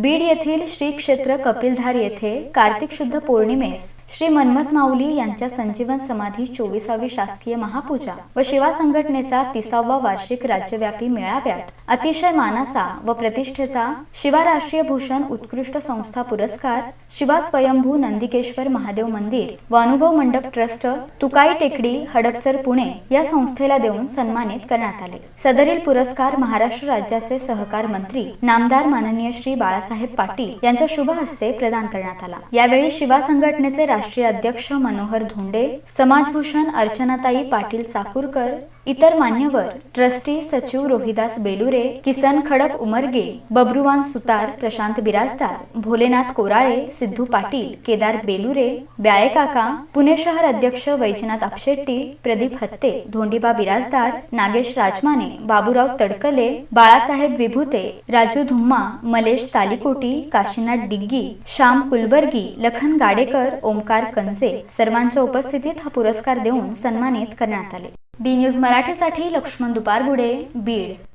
बीड येथील श्री क्षेत्र कपिलधार येथे कार्तिक शुद्ध पौर्णिमेस श्री मन्मथ माऊली यांच्या संजीवन समाधी चोवीसावी शासकीय महापूजा व शिवा संघटनेचा तिसावा वार्षिक राज्यव्यापी मेळाव्यात. अतिशय मानाचा व प्रतिष्ठेचा शिवा राष्ट्रीय भूषण उत्कृष्ट संस्था पुरस्कार शिवा स्वयंभू नंदिकेश्वर महादेव मंदिर व अनुभव मंडप ट्रस्ट तुकाई टेकडी हडपसर पुणे या संस्थेला देऊन सन्मानित करण्यात आले. सदरील पुरस्कार महाराष्ट्र राज्याचे सहकार मंत्री नामदार माननीय श्री बाळासाहेब पाटील यांच्या शुभ हस्ते प्रदान करण्यात आला. यावेळी शिवा संघटनेचे राष्ट्रीय अध्यक्ष मनोहर धोंडे समाजभूषण अर्चनाताई पाटील चाकूरकर इतर मान्यवर ट्रस्टी सचिव रोहिदास बेलुरे किसन खडक उमरगे बब्रुवान सुतार प्रशांत बिराजदार भोलेनाथ कोराळे सिद्धू पाटील केदार बेलुरे ब्याळे काका पुणे शहर अध्यक्ष वैजनाथ आपशेट्टी प्रदीप हत्ते धोंडीबा बिराजदार नागेश राजमाने बाबूराव तडकले बाळासाहेब विभूते राजू धुम्मा मलेश तालिकोटी काशीनाथ डिग्गी श्याम कुलबर्गी लखन गाडेकर ओमकार कंजे सर्वांच्या उपस्थितीत हा पुरस्कार देऊन सन्मानित करण्यात आले. डी न्यूज मराठीसाठी लक्ष्मण दुपारगुडे बीड.